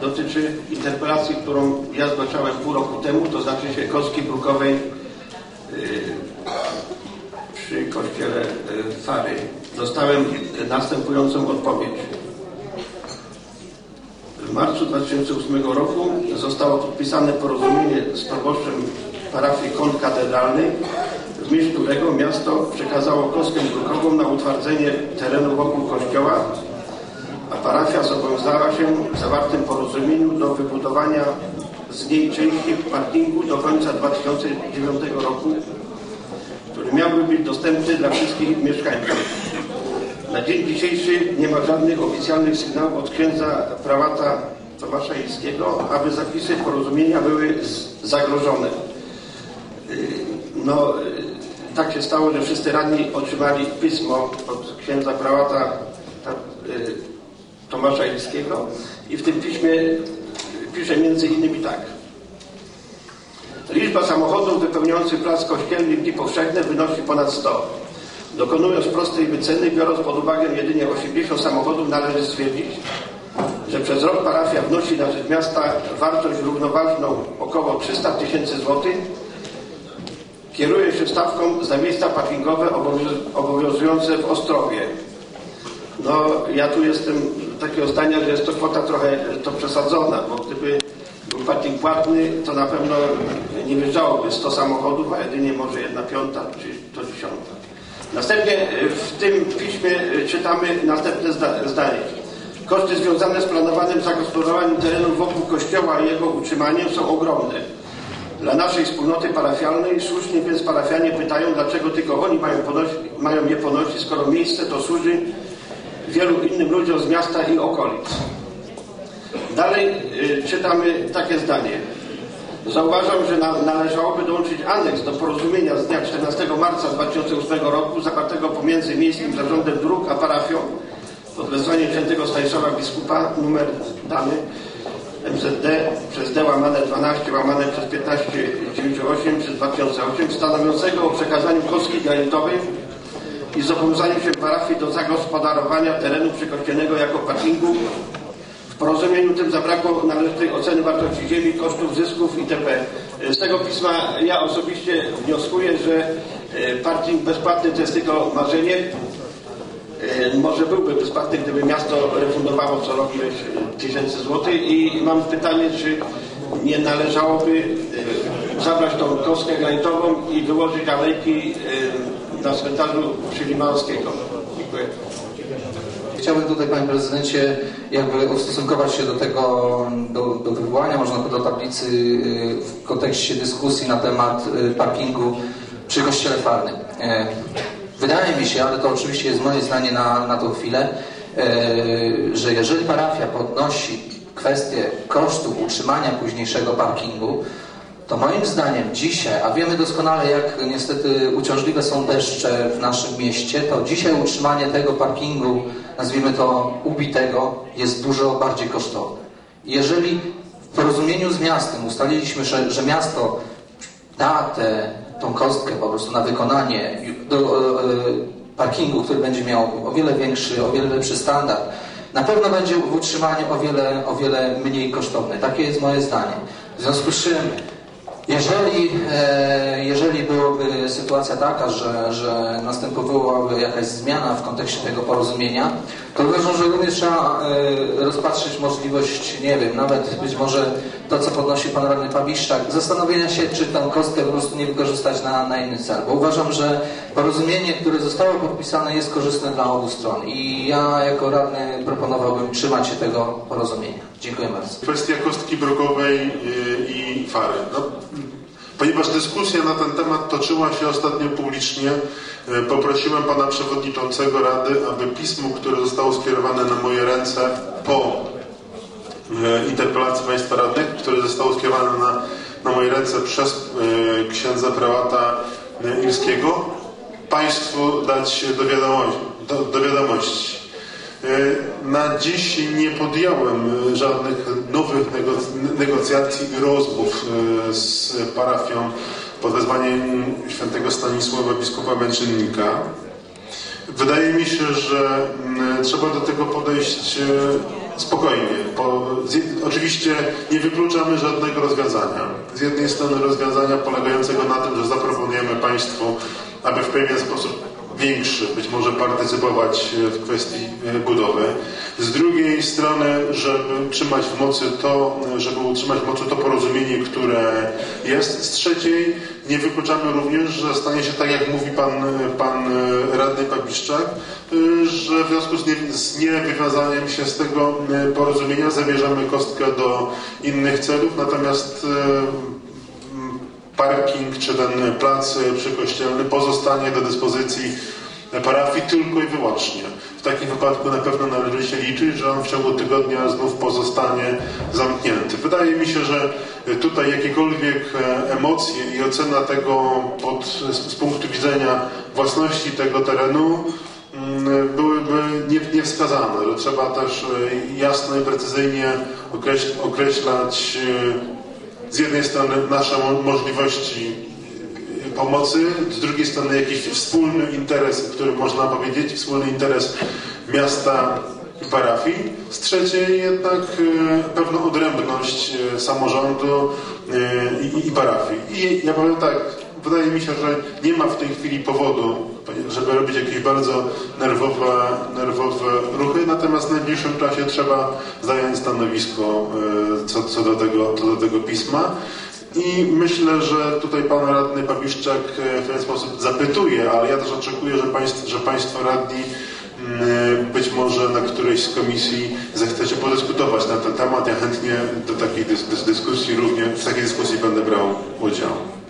dotyczy interpelacji, którą ja zgłaszałem pół roku temu, to znaczy się kostki brukowej przy kościele Fary. Dostałem następującą odpowiedź. W marcu 2008 roku zostało podpisane porozumienie z proboszczem parafii Kąt Katedralny, w myśl którego miasto przekazało kostkę brukową na utwardzenie terenu wokół kościoła, parafia zobowiązała się w zawartym porozumieniu do wybudowania z niej części parkingu do końca 2009 roku, który miałby być dostępny dla wszystkich mieszkańców. Na dzień dzisiejszy nie ma żadnych oficjalnych sygnałów od księdza prałata Tomasza Ilskiego, aby zapisy porozumienia były zagrożone. No, tak się stało, że wszyscy radni otrzymali pismo od księdza prałata Tomasza Ilskiego i w tym piśmie pisze między innymi tak. Liczba samochodów wypełniających plac kościelny w dni powszechne wynosi ponad 100. Dokonując prostej wyceny, biorąc pod uwagę jedynie 80 samochodów, należy stwierdzić, że przez rok parafia wnosi na rzecz miasta wartość równoważną około 300 tysięcy złotych. Kieruje się stawką za miejsca parkingowe obowiązujące w Ostrowie. No, ja tu jestem takiego zdania, że jest to kwota trochę to przesadzona, bo gdyby był parking płatny, to na pewno nie wjeżdżałoby 100 samochodów, a jedynie może jedna piąta czy to dziesiąta. Następnie w tym piśmie czytamy następne zdanie. Koszty związane z planowanym zagospodarowaniem terenu wokół kościoła i jego utrzymaniem są ogromne. Dla naszej wspólnoty parafialnej słusznie więc parafianie pytają, dlaczego tylko oni mają, ponosić, mają je ponosić, skoro miejsce to służy wielu innym ludziom z miasta i okolic. Dalej y, czytamy takie zdanie. Zauważam, że na, należałoby dołączyć aneks do porozumienia z dnia 14 marca 2008 roku zawartego pomiędzy Miejskim Zarządem Dróg a parafią pod wezwaniem świętego Stanisława Biskupa, numer dany MZD przez D łamane 12 łamane przez 1598 przez 2008 stanowiącego o przekazaniu kostki granitowej i zobowiązaniu się parafii do zagospodarowania terenu przykościelnego jako parkingu w porozumieniu tym zabrakło należytej oceny wartości ziemi, kosztów, zysków itp. Z tego pisma ja osobiście wnioskuję, że parking bezpłatny to jest tylko marzenie. Może byłby bezpłatny, gdyby miasto refundowało co rok ileś tysięcy złotych i mam pytanie, czy nie należałoby zabrać tą kostkę granitową i wyłożyć alejki na cmentarzu Przylimanskiego. Dziękuję. Chciałbym tutaj, Panie Prezydencie, jakby ustosunkować się do tego, do, do wywołania, można do tablicy w kontekście dyskusji na temat parkingu przy Kościele Farnym. Wydaje mi się, ale to oczywiście jest moje zdanie na, na tą chwilę, że jeżeli parafia podnosi kwestię kosztów utrzymania późniejszego parkingu, to moim zdaniem dzisiaj, a wiemy doskonale jak niestety uciążliwe są deszcze w naszym mieście, to dzisiaj utrzymanie tego parkingu, nazwijmy to ubitego, jest dużo bardziej kosztowne. Jeżeli w porozumieniu z miastem ustaliliśmy, że, że miasto da tę tą kostkę po prostu na wykonanie do, e, parkingu, który będzie miał o wiele większy, o wiele lepszy standard, na pewno będzie w utrzymaniu o wiele, o wiele mniej kosztowne. Takie jest moje zdanie. W związku z czym jeżeli, e, jeżeli byłaby sytuacja taka, że, że następowałaby jakaś zmiana w kontekście tego porozumienia, to uważam, że również trzeba e, rozpatrzyć możliwość, nie wiem, nawet być może to, co podnosi pan radny Pabiszczak, zastanowienia się, czy tę kostkę po prostu nie wykorzystać na, na inny cel. Bo uważam, że porozumienie, które zostało podpisane jest korzystne dla obu stron i ja jako radny proponowałbym trzymać się tego porozumienia. Dziękuję bardzo. Kwestia kostki brukowej i fary. No, ponieważ dyskusja na ten temat toczyła się ostatnio publicznie, poprosiłem pana przewodniczącego Rady, aby pismo, które zostało skierowane na moje ręce po interpelacji państwa radnych, które zostało skierowane na, na moje ręce przez księdza prałata Ilskiego, państwu dać do wiadomości. Do, do wiadomości. Na dziś nie podjąłem żadnych nowych negocjacji i rozmów z parafią pod wezwaniem świętego Stanisława biskupa Męczennika. Wydaje mi się, że trzeba do tego podejść spokojnie. Po, z, oczywiście nie wykluczamy żadnego rozwiązania. Z jednej strony rozwiązania polegającego na tym, że zaproponujemy Państwu, aby w pewien sposób większy być może partycypować e, w kwestii e, budowy. Z drugiej strony, żeby utrzymać w mocy to, e, żeby utrzymać w mocy to porozumienie, które jest. Z trzeciej, nie wykluczamy również, że stanie się tak, jak mówi pan, pan radny Papiszczak, e, że w związku z, nie, z niewywiązaniem się z tego porozumienia zabierzemy kostkę do innych celów, natomiast parking czy ten plac przykościelny pozostanie do dyspozycji parafii tylko i wyłącznie. W takim wypadku na pewno należy się liczyć, że on w ciągu tygodnia znów pozostanie zamknięty. Wydaje mi się, że tutaj jakiekolwiek e, emocje i ocena tego pod, z, punktu widzenia własności tego terenu mm, byłyby nie, niewskazane, że trzeba też e, jasno i precyzyjnie określ, określać e, z jednej strony nasze mo- możliwości y, pomocy, z drugiej strony jakiś wspólny interes, który można powiedzieć, wspólny interes miasta i parafii, z trzeciej jednak y, pewną odrębność y, samorządu i parafii. I ja powiem tak, wydaje mi się, że nie ma w tej chwili powodu, żeby robić jakieś bardzo nerwowe, nerwowe ruchy, natomiast w najbliższym czasie trzeba zająć stanowisko e, co, co, do tego, co do tego pisma. I myślę, że tutaj pan radny Papiszczak e, w ten sposób zapytuje, ale ja też oczekuję, że państwo, że państwo radni mm, być może na którejś z komisji zechcecie podyskutować na ten temat. Ja chętnie do takiej dys, dys, dyskusji również, w takiej dyskusji będę brał udział.